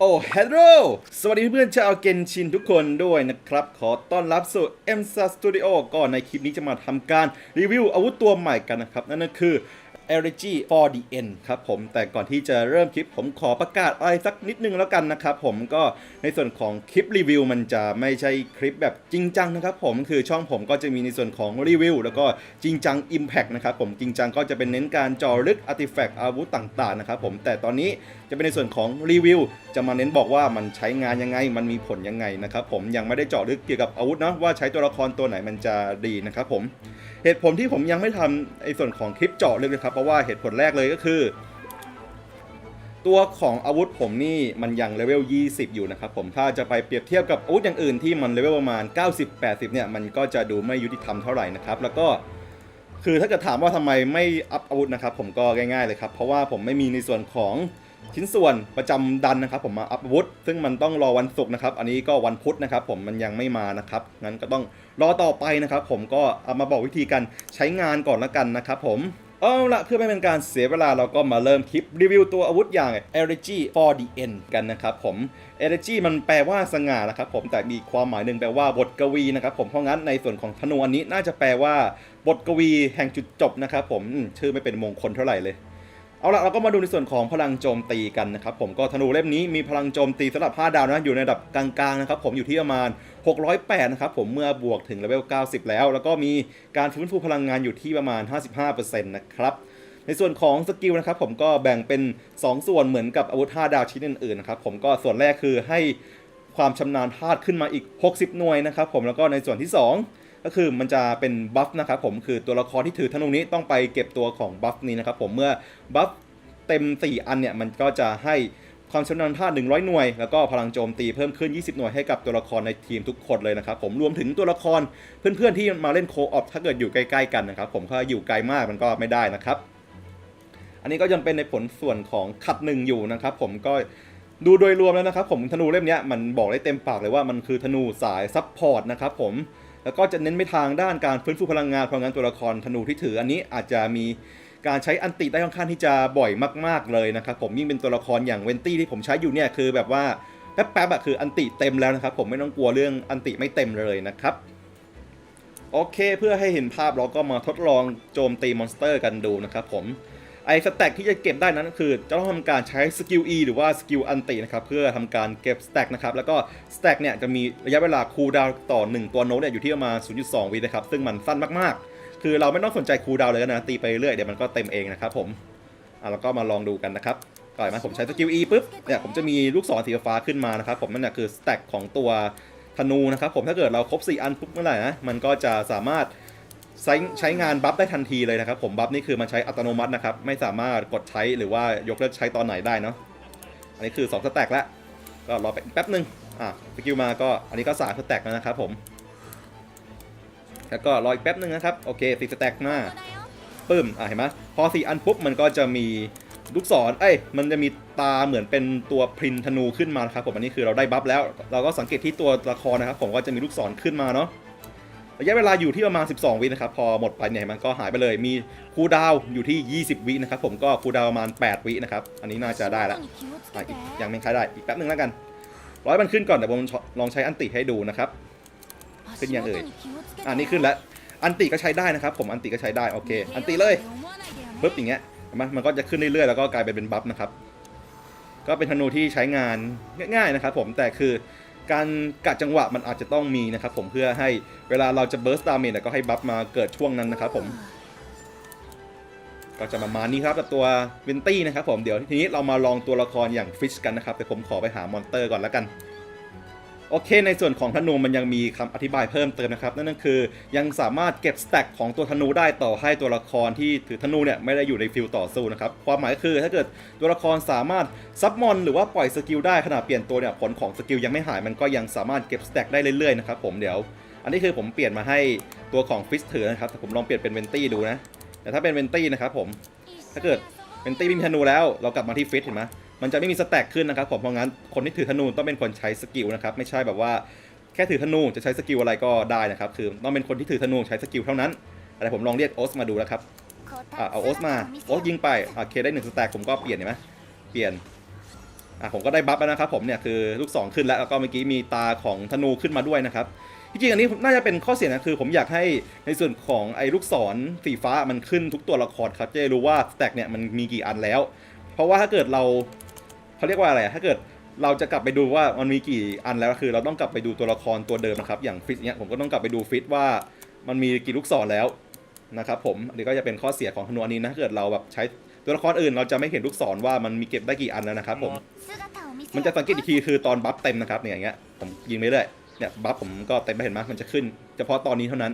โอ้ฮัลโหลสวัสดีเพื่อนชาวเกนชินทุกคนด้วยนะครับ ขอต้อนรับสู่ m s a Studio ก่อนในคลิปนี้จะมาทำการรีวิวอาวุธตัวใหม่กันนะครับ นั่นก็คือ e r e g y 4DN ครับผมแต่ก่อนที่จะเริ่มคลิปผมขอประกาศอะไรสักนิดนึงแล้วกันนะครับผมก็ในส่วนของคลิปรีวิวมันจะไม่ใช่คลิปแบบจริงจังนะครับผมคือช่องผมก็จะมีในส่วนของรีวิวแล้วก็จริงจัง Impact นะครับผมจริงจังก็จะเป็นเน้นการเจอลึกอาร์ติแฟกต์อาวุธต่างๆนะครับผมแต่ตอนนี้จะเป็นในส่วนของรีวิวจะมาเน้นบอกว่ามันใช้งานยังไง มันมีผลยังไงนะครับผมยังไม่ได้เจาะลึกเกี่ยวกับอาวุธนะว่าใช้ตัวละครตัวไหนมันจะดีนะครับผมเหตุผลที่ผมยังไม่ทำไอ้ส่วนของคลิปเจาะลึกนะครับราะว่าเหตุผลแรกเลยก็คือ ตัวของอาวุธผมนี่มันยังเลเวล 20 อยู่นะครับผมถ้าจะไปเปรียบเทียบกับอาวุธอย่างอื่นที่มันเลเวลประมาณ 90-80 เนี่ยมันก็จะดูไม่ยุติธรรมเท่าไหร่นะครับ แล้วก็คือถ้าเกิดถามว่าทำไมไม่อัพอาวุธนะครับผมก็ง่ายๆเลยครับ เพราะว่าผมไม่มีในส่วนของชิ้นส่วนประจำดันนะครับ ผมมาอัพอาวุธ ซึ่งมันต้องรอวันศุกร์นะครับ อันนี้ก็วันพุธนะครับ ผมมันยังไม่มานะครับงั้นก็ต้องรอต่อไปนะครับ ผมก็เอามาบอกวิธีการใช้งานก่อนละกันนะครับ ผม เอาละเพื่อไม่เป็นการเสียเวลาเราก็มาเริ่มคลิปรีวิวตัวอาวุธอย่าง e r e g y 4DN กันนะครับผม e r e g y มันแปลว่าสง่านะครับผมแต่มีความหมายหนึ่งแปลว่าบทกวีนะครับผมเพราะงั้นในส่วนของธนูอันนี้น่าจะแปลว่า บทกวีแห่งจุดจบนะครับผมชื่อไม่เป็นมงคลเท่าไหร่เลย เอาละเราก็มาดูในส่วนของพลังโจมตีกันนะครับผมก็ธนูเล่มนี้มีพลังโจมตีสำหรับ 5 ดาวนะอยู่ในระดับกลางๆนะครับผมอยู่ที่ประมาณ 608 นะครับผมเมื่อบวกถึงเลเวล 90 แล้ว แล้วก็มีการฟื้นฟูพลังงานอยู่ที่ประมาณ 55%นะครับในส่วนของสกิลนะครับผมก็แบ่งเป็น 2 ส่วนเหมือนกับอาวุธ 5 ดาวชิ้นอื่นๆนะครับผมก็ส่วนแรกคือให้ความชำนาญธาตุขึ้นมาอีก 60 หน่วยนะครับผมแล้วก็ในส่วนที่ 2 ก็คือมันจะเป็นบัฟนะครับผมคือตัวละครที่ถือธนูนี้ต้องไปเก็บตัวของบัฟนี้นะครับผมเมื่อบัฟเต็ม 4 อันเนี่ยมันก็จะให้ความชำนาญธา100 หน่วย แล้วก็พลังโจมตีเพิ่มขึ้น 20 หน่วยให้กับตัวละครในทีมทุกคนเลยนะครับผมรวมถึงตัวละครเพื่อนๆที่มาเล่นโคออฟถ้าเกิดอยู่ใกล้ๆกันนะครับผมถ้าอยู่ไกลมากมันก็ไม่ได้นะครับ อันนี้ก็ยังเป็นในผลส่วนของขัดหนึ่งอยู่นะครับผมก็ดูโดยรวมแล้วนะครับผมธนูเล่มนี้มันบอกได้เต็มปากเลยว่ามันคือธนูสายซับพอร์ตนะครับผม แล้วก็จะเน้นไปทางด้านการฟื้นฟูพลังงานพราะงั้นตัวละครธนูที่ถือ อันนี้อาจจะมีการใช้อันติได้ค่อนข้างที่จะบ่อยมากๆเลยนะครับผมยิ่งเป็นตัวละครอย่างเวนตี้ที่ผมใช้อยู่เนี่ยคือแบบว่าแป๊บๆอะคืออันติเต็มแล้วนะครับผมไม่ต้องกลัวเรื่องอันติไม่เต็มเลยนะครับโอเคเพื่อให้เห็นภาพเราก็มาทดลองโจมตีมอนสเตอร์กันดูนะครับผม ไอ้สแต็กที่จะเก็บได้นั้นคือจะต้องทำการใช้สกิล E หรือว่าสกิลอันตินะครับเพื่อทำการเก็บสแต็กนะครับแล้วก็สแต็กเนี่ยจะมีระยะเวลาคูลดาวต่อ 1 ตัวโน้ตเนี่ยอยู่ที่ประมาณ 0.2 วินะครับซึ่งมันสั้นมากๆ คือเราไม่ต้องสนใจคูลดาวเลยนะตีไปเรื่อยเดี๋ยวมันก็เต็มเองนะครับผมอะแล้วก็มาลองดูกันนะครับก่อนมาผมใช้สกิล E ปุ๊บเนี่ยผมจะมีลูกศรสีฟ้าขึ้นมานะครับผมนั่นแหละคือสแต็กของตัวธนูนะครับผมถ้าเกิดเราครบ 4 อันปุ๊บเมื่อไหร่นะมันก็จะสามารถ ใช้ใช้งานบัฟได้ทันทีเลยนะครับ ผมบัฟนี่คือมันใช้อัตโนมัตินะครับ ไม่สามารถกดใช้หรือว่ายกเลิกใช้ตอนไหนได้เนาะอันนี้คือ2สแต็กแล้วก็รอไปแป๊บหนึ่งอะสกิลมาก็อันนี้ก็3สแต็กแล้วนะครับผมแล้วก็รออีกแป๊บหนึ่งนะครับโอเคสี่สแต็กมาปึ้มอะเห็นไหมพอสี่อันปุ๊บมันก็จะมีลูกศรเอ้ยมันจะมีตาเหมือนเป็นตัวพรินธนูขึ้นมานะครับผมอันนี้คือเราได้บัฟแล้ว เราก็สังเกตที่ตัวละครนะครับ ผมก็จะมีลูกศรขึ้นมาเนาะ ระยะเวลาอยู่ที่ประมาณ 12 วินะครับ พอหมดไปเนี่ยมันก็หายไปเลย มีคูดาวอยู่ที่ 20 วินะครับ ผมก็คูดาวประมาณ 8 วินะครับ อันนี้น่าจะได้ละอะอีกยังไม่ใช้ได้ อีกแป๊บนึงแล้วกัน ร้อยมันขึ้นก่อนเดี๋ยวผมลองใช้อันติให้ดูนะครับ ขึ้นยังเอ่ย อันนี้ขึ้นแล้ว อันติก็ใช้ได้นะครับ ผม อันติก็ใช้ได้ โอเค อันติเลยปึ๊บอย่างเงี้ยเห็นมันก็จะขึ้นเรื่อยๆ แล้วก็กลายเป็นเป็นบัฟนะครับ ก็เป็นธนูที่ใช้งานง่ายๆนะครับ ผม แต่คือ การกะจังหวะมันอาจจะต้องมีนะครับผมเพื่อให้เวลาเราจะเบิร์สตาเมจก็ให้บัฟมาเกิดช่วงนั้นนะครับผม ก็จะประมาณนี้ครับกับตัววินตี้นะครับผมเดี๋ยวทีนี้เรามาลองตัวละครอย่างฟิชกันนะครับแต่ผมขอไปหามอนเตอร์ก่อนแล้วกัน โอเค ในส่วนของธนูมันยังมีคำอธิบายเพิ่มเติมนะครับ นั่นก็คือยังสามารถเก็บสแต็กของตัวธนูได้ต่อให้ตัวละครที่ถือธนูเนี่ยไม่ได้อยู่ในฟิลต่อสู้นะครับ ความหมายก็คือถ้าเกิดตัวละครสามารถซับมอนหรือว่าปล่อยสกิลได้ขณะเปลี่ยนตัวเนี่ยผลของสกิลยังไม่หายมันก็ยังสามารถเก็บสแต็กได้เรื่อยๆนะครับผมเดี๋ยว อันนี้คือผมเปลี่ยนมาให้ตัวของฟิสถือนะครับแต่ผมลองเปลี่ยนเป็นเวนตี้ดูนะแต่ถ้าเป็นเวนตี้นะครับผมถ้าเกิดเป็นตีไม่มีธนูแล้ว เรากลับมาที่ฟิตเห็นไหม มันจะไม่มีสแต็กขึ้นนะครับผมเพราะงั้นคนที่ถือธนูต้องเป็นคนใช้สกิลนะครับไม่ใช่แบบว่าแค่ถือธนูจะใช้สกิลอะไรก็ได้นะครับคือต้องเป็นคนที่ถือธนูใช้สกิลเท่านั้นแต่ผมลองเรียกโอสมาดูแล้วครับอะเอาโอสมาโอสยิงไปโอเคได้หนึ่งสแต็กผมก็เปลี่ยนเห็นไหมเปลี่ยนอะผมก็ได้บัฟแล้วนะครับผมเนี่ยคือลูกศรขึ้นแล้วแล้วก็เมื่อกี้มีตาของธนูขึ้นมาด้วยนะครับจริงๆอันนี้น่าจะเป็นข้อเสียนะคือ ผมอยากให้ในส่วนของไอ้ลูกศรสีฟ้ามันขึ้นทุกตัวละครครับจะรู้ว่าสแต็กเนี่ยมันมีกี่อันแล้ว เพราะว่าถ้าเกิดเรา เขาเรียกว่าอะไรถ้าเกิดเราจะกลับไปดูว่ามันมีกี่อันแล้วคือ เราต้องกลับไปดูตัวละครตัวเดิมนะครับอย่างฟิตเนี่ยผมก็ต้องกลับไปดูฟิตว่ามันมีกี่ลูกศรแล้วนะครับผมอันนี้ก็จะเป็นข้อเสียของธนูอันนี้นะเกิดเราแบบใช้ตัวละครอื่นเราจะไม่เห็นลูกศรว่ามันมีเก็บได้กี่อันแล้วนะครับผมมันจะสังเกตอีกทีคือตอนบัฟเต็มนะครับเนี่ยอย่างเงี้ยผมยิงไปเรื่อยเนี่ยบัฟผมก็เต็มไปเห็นไหมมันจะขึ้น เฉพาะตอนนี้เท่านั้น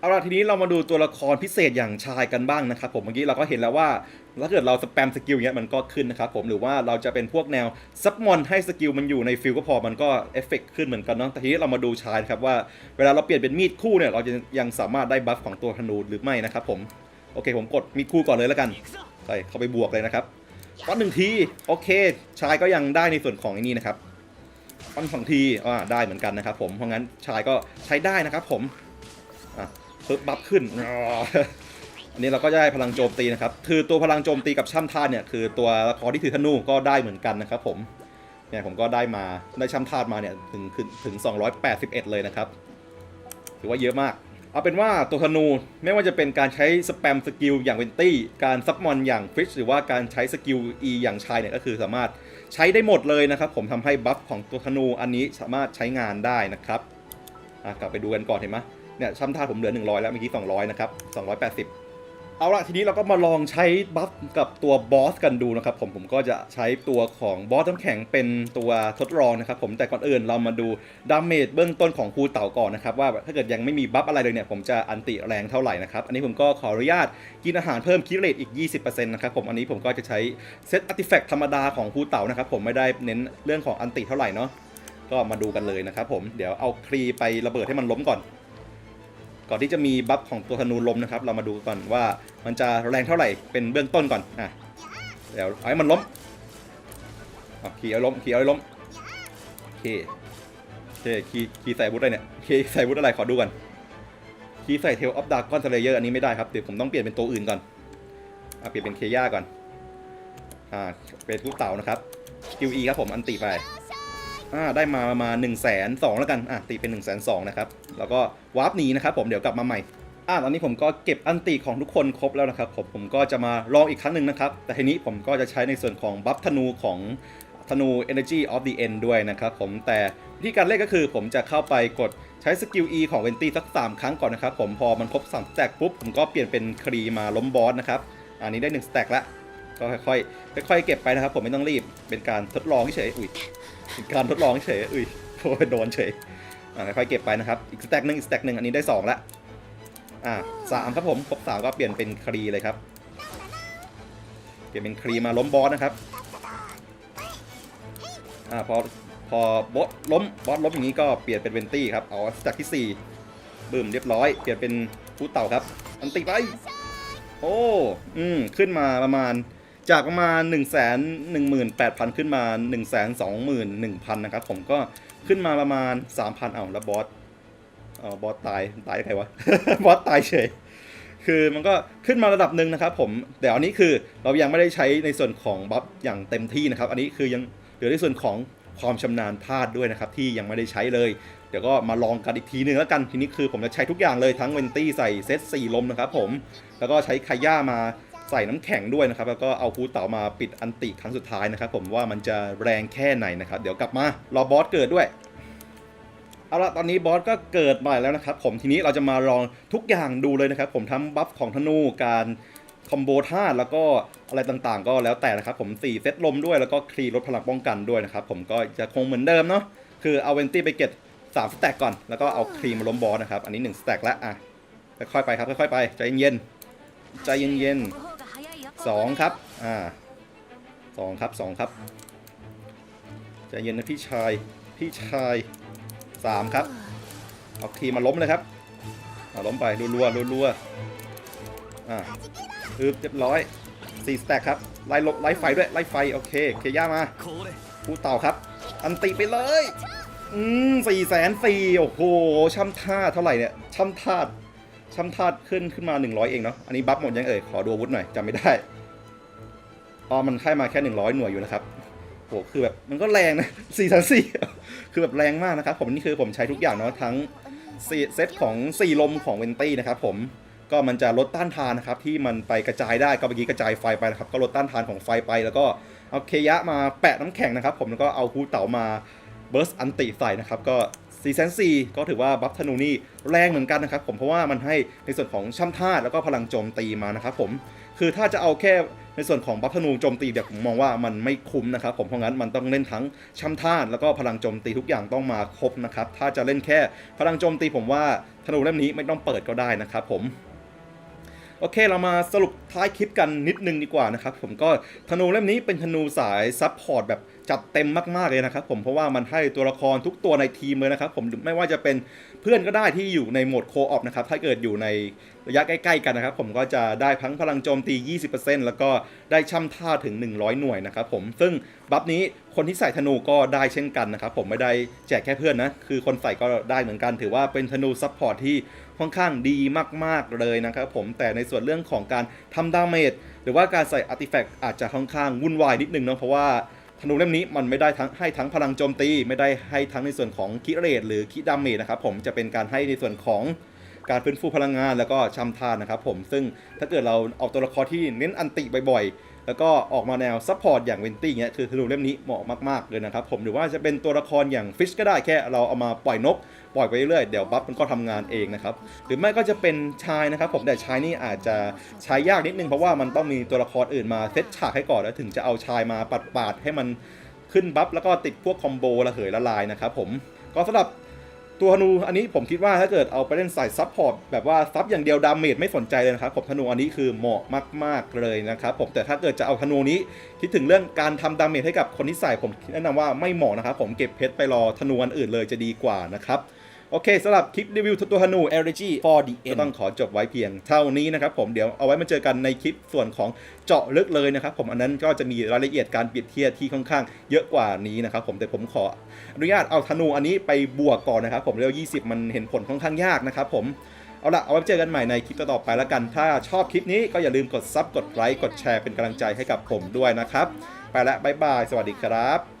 เอาล่ะทีนี้เรามาดูตัวละครพิเศษอย่างชายกันบ้างนะครับผมเมื่อกี้เราก็เห็นแล้วว่าถ้าเกิดเราสแปมสกิลเงี้ยมันก็ขึ้นนะครับผมหรือว่าเราจะเป็นพวกแนวซับมอนให้สกิลมันอยู่ในฟิลก็พอมันก็เอฟเฟกขึ้นเหมือนกันเนาะแต่ทีนี้เรามาดูชายนะครับว่าเวลาเราเปลี่ยนเป็นมีดคู่เนี่ยเราจะยังสามารถได้บัฟของตัวธนูหรือไม่นะครับผมโอเคผมกดมีดคู่ก่อนเลยแล้วกันใส่เข้าไปบวกเลยนะครับปั้นหนึ่งทีโอเค ชายก็ยังได้ในส่วนของไอ้นี่นะครับปั้นสองทีอ่าได้เหมือนกันนะครับผมเพราะงั้นชายก็ใช้ได้นะครับผมอะ ปึ๊บบัฟขึ้นอันนี้เราก็ได้พลังโจมตีนะครับ คือตัวพลังโจมตีกับช่ำธาตุเนี่ยคือตัวละครที่ถือธนูก็ได้เหมือนกันนะครับผมเนี่ยผมก็ได้มาได้ช่ำธาตุมาเนี่ยถึงถึงถึง 281 เลยนะครับ ถือว่าเยอะมาก เอาเป็นว่าตัวธนูไม่ว่าจะเป็นการใช้สแปมสกิลอย่างเวนตี้ การซับมอนอย่างฟิชหรือว่าการใช้สกิล E อย่างชายเนี่ยก็คือสามารถใช้ได้หมดเลยนะครับ ผมทำให้บัฟของตัวธนูอันนี้สามารถใช้งานได้นะครับกลับไปดูกันก่อนเห็นไหม เนี่ยช่ำท่าผมเหลือ 100 แล้วเมื่อกี้ 200 นะครับ 280 เอาละทีนี้เราก็มาลองใช้บัฟกับตัวบอสกันดูนะครับผมผมก็จะใช้ตัวของบอสน้ำแข็งเป็นตัวทดลองนะครับผมแต่ก่อนอื่นเรามาดูดาเมจเบื้องต้นของครูเต่าก่อนนะครับว่าถ้าเกิดยังไม่มีบัฟอะไรเลยเนี่ยผมจะอันติแรงเท่าไหร่นะครับอันนี้ผมก็ขออนุญาตกินอาหารเพิ่มคิเลตอีก 20%นะครับผมอันนี้ผมก็จะใช้เซตอาร์ติแฟกต์ธรรมดาของครูเต่านะครับผมไม่ได้เน้นเรื่องของอันติเท่าไหร่เนาะก็มาดูกันเลยนะครับผมเดี๋ยวเอาครีไประเบิดให้มันล้มก่อน ก่อนที่จะมีบัฟของตัวธนูลมนะครับ เรามาดูก่อนว่ามันจะแรงเท่าไหร่เป็นเบื้องต้นก่อนอะเดี๋ยวเอาให้มันล้มขี่เอาล้มขี่เอาล้มโอเคโอเคขี่ขี่ใส่อาวุธอะไรเนี่ยโอเคใส่อาวุธอะไรขอดูก่อนขี่ใส่เทลออฟดาร์กอนเทเลเยอร์อันนี้ไม่ได้ครับเดี๋ยวผมต้องเปลี่ยนเป็นตัวอื่นก่อนอะเปลี่ยนเป็นเคย่าก่อนอ่าเป็นลูกเต่านะครับคิวอีครับผมอันติไป อ่าได้มาประมาณ1นึ่งแสนสองแล้วกันอะตีเป็น1นึ่งแสนสองนะครับแล้วก็วาร์ปหนีนะครับผมเดี๋ยวกลับมาใหม่อ่าตอนนี้ผมก็เก็บอันติของทุกคนครบแล้วนะครับผมผมก็จะมาลองอีกครั้งหนึ่งนะครับ แต่ทีนี้ผมก็จะใช้ในส่วนของบัฟธนูของธนู Energy of the End ด้วยนะครับผมแต่วิธีการเล่นก็คือผมจะเข้าไปกดใช้สกิล E ของเวนตี้สัก 3 ครั้งก่อนนะครับผมพอมันครบ3สแต็กปุ๊บผมก็เปลี่ยนเป็นครีมาล้มบอสนะครับอันนี้ได้1สแต็กแล้ว ก็ค่อยๆค่อยๆเก็บไปนะครับ ผมไม่ต้องรีบเป็นการทดลองเฉยๆอุ้ยเป็นการทดลองเฉยอุ้ยโอ้ยโดนเฉยอ่าค่อยๆเก็บไปนะครับอีกสแต็กหนึ่งอีกสแต็กหนึ่งอันนี้ได้สองละอ่าสามครับผมครบสามก็เปลี่ยนเป็นครีเลยครับ เปลี่ยนเป็นครีมาล้มบอสนะครับอ่าพอพอบอสล้มบอสล้มอย่างนี้ก็เปลี่ยนเป็นเวนตี้ครับเอาสแต็กที่สี่บึ้มเรียบร้อย เปลี่ยนเป็นฟูเต่าครับ อันติไป โอ้ อืม ขึ้นมาประมาณ จากประมาณ 1 1 8 0 0 0 ขึ้นมา 1 2 1 0 0 0 นะครับ ผมก็ขึ้นมาประมาณ 3,000เอาแล้วบอสเออบอสตาย ตายใครวะ บอสตายเฉย คือมันก็ขึ้นมาระดับหนึ่งนะครับผม แต่อันนี้คือเรายังไม่ได้ใช้ในส่วนของบัฟอย่างเต็มที่นะครับ อันนี้คือยังเหลือในส่วนของความชำนาญพลาดด้วยนะครับ ที่ยังไม่ได้ใช้เลย เดี๋ยวก็มาลองกันอีกทีหนึ่งแล้วกันทีนี้คือผมจะใช้ทุกอย่างเลยทั้งเวนตี้ใส่เซต4ลมนะครับผม แล้วก็ใช้คาย่ามา ใส่น้ำแข็งด้วยนะครับ แล้วก็เอาฟูเต๋ามาปิดอันติครั้งสุดท้ายนะครับ ผมว่ามันจะแรงแค่ไหนนะครับ เดี๋ยวกลับมารอบอสเกิดด้วยเอาละตอนนี้บอสก็เกิดมาแล้วนะครับ ผมทีนี้เราจะมาลองทุกอย่างดูเลยนะครับ ผมทั้งบัฟของธนูการคอมโบท่าตุแล้วก็อะไรต่างๆ ก็แล้วแต่นะครับ ผม4เซตลมด้วยแล้วก็คลีลดพลังป้องกันด้วยนะครับ ผมก็จะคงเหมือนเดิมเนาะคือเอาเวนตี้ไปเก็บสามสแต็กก่อน แล้วก็เอาครีมมาล้มบอสนะครับ อันนี้1สแต็กแล้วอะค่อยๆไปครับค่อยๆไปใจเย็นๆใจเย็นๆ สองครับ อ่าสองครับสองครับใจเย็นนะพี่ชาย พี่ชายสามครับเอาคีมาล้มเลยครับเอาล้มไปรัวๆรัวๆอ่าอึบเรียบร้อยสี่สแต็กครับ ไล่ลบไล่ไฟด้วย ไล่ไฟ โอเค เคย่ามาผู้เต่าครับ อันติไปเลย อืมสี่แสนสี่โอ้โหช่ำท่าเท่าไหร่เนี่ยช่ำท่า ช่ำท่าขึ้นขึ้นมา 100 เองเนาะ อันนี้บัฟหมดยังเอ่ย ขอดูวุธหน่อยจำไม่ได้ อ๋อ มันให้มาแค่ 100 หน่วยอยู่นะครับโหคือแบบมันก็แรงนะ4 3 4คือแบบแรงมากนะครับ ผมนี่คือผมใช้ทุกอย่างเนาะทั้งเซตของ4ลมของเวนตี้นะครับผม ก็มันจะลดต้านทานนะครับที่มันไปกระจายได้ก็เมื่อกี้กระจายไฟไปนะครับ ก็ลดต้านทานของไฟไป แล้วก็เอาเคยะมาแปะน้ำแข็งนะครับ ผมแล้วก็เอาฮูเต๋ามาเบิร์สอันติใส่นะครับ ก็ 4 0 0 0ก็ถือว่าบัฟธนูนี่แรงเหมือนกันนะครับผมเพราะว่ามันให้ในส่วนของช่ำธาตุแล้วก็พลังโจมตีมานะครับผมคือถ้าจะเอาแค่ในส่วนของบัฟธนูโจมตีเดี๋ยวผมมองว่ามันไม่คุ้มนะครับผมเพราะงั้นมันต้องเล่นทั้งช่ำธาตุแล้วก็พลังโจมตีทุกอย่างต้องมาครบนะครับถ้าจะเล่นแค่พลังโจมตีผมว่าธนูเล่มนี้ไม่ต้องเปิดก็ได้นะครับผม โอเค เรามาสรุปท้ายคลิปกันนิดนึงดีกว่านะครับ ผมก็ธนูเล่มนี้เป็นธนูสายซับพอร์ตแบบจัดเต็มมากๆเลยนะครับ ผมเพราะว่ามันให้ตัวละครทุกตัวในทีมเลยนะครับ ผมไม่ว่าจะเป็นเพื่อนก็ได้ที่อยู่ในโหมดโคออฟนะครับถ้าเกิดอยู่ในระยะใกล้ๆกันนะครับผมก็จะได้ทั้งพลังโจมตี 20%แล้วก็ได้ช่ำท่าถึง 100 หน่วยนะครับผมซึ่งบัฟนี้คนที่ใส่ธนูก็ได้เช่นกันนะครับผมไม่ได้แจกแค่เพื่อนนะ คือคนใส่ก็ได้เหมือนกัน ถือว่าเป็นธนูซับพอร์ตที่ค่อนข้างดีมากๆเลยนะครับผมแต่ในส่วนเรื่องของการทำดาเมจหรือว่าการใส่อาร์ติแฟกต์อาจจะค่อนข้างวุ่นวายนิดนึงเนาะเพราะว่าธนูเล่มนี้มันไม่ได้ทั้งให้ทั้งพลังโจมตี ไม่ได้ให้ทั้งในส่วนของคิเรตหรือคิดาเมจนะครับผมจะเป็นการให้ในส่วนของ การฟื้นฟูพลังงานแล้วก็ชำทานนะครับผมซึ่งถ้าเกิดเราเอาตัวละครที่เน้นอันติบ่อยๆ แล้วก็ออกมาแนวซัพพอร์ตอย่างเวนตี้เงี้ยคือธนูเล่มนี้เหมาะมากๆเลยนะครับผมหรือว่าจะเป็นตัวละครอย่างฟิชก็ได้แค่เราเอามาปล่อยนก ปล่อยไปเรื่อยๆเดี๋ยวบัฟมันก็ทำงานเองนะครับหรือไม่ก็จะเป็นชายนะครับผมแต่ชายนี่อาจจะใช้ยากนิดนึงเพราะว่ามันต้องมีตัวละครอื่นมาเซตฉากให้ก่อนแล้วถึงจะเอาชายมาปัดปาดๆให้มันขึ้นบัฟแล้วก็ติดพวกคอมโบระเหยละลายนะครับผมก็สำหรับ ตัวธนูอันนี้ผมคิดว่าถ้าเกิดเอาไปเล่นใส่ซับพอร์ตแบบว่าซับอย่างเดียวดาเมจไม่สนใจเลยนะครับผมธนูอันนี้คือเหมาะมาก ๆ เลยนะครับผมแต่ถ้าเกิดจะเอาธนูนี้คิดถึงเรื่องการทำดาเมจให้กับคนที่ใส่ผมแนะนำว่าไม่เหมาะนะครับผมเก็บเพชรไปรอธนูอันอื่นเลยจะดีกว่านะครับ โอเคสำหรับคลิปรีวิวตัวธนู l g 4 d n ก็ต้องขอจบไว้เพียงเท่านี้นะครับผมเดี๋ยวเอาไว้มาเจอกันในคลิปส่วนของเจาะลึกเลยนะครับผมอันนั้นก็จะมีรายละเอียดการเปรียบเทียบที่ค่อนข้างเยอะกว่านี้นะครับผมแต่ผมขออนุญาตเอาธนูอันนี้ไปบวกก่อนนะครับผมเร็ว 20 มันเห็นผลค่อนข้างยากนะครับผมเอาละเอาไว้เจอกันใหม่ในคลิปต่อไปแล้วกัน ถ้าชอบคลิปนี้ก็อย่าลืมกดซับกดไลค์กดแชร์เป็นกำลังใจให้กับผมด้วยนะครับ ไปละบ๊ายบาย สวัสดีครับ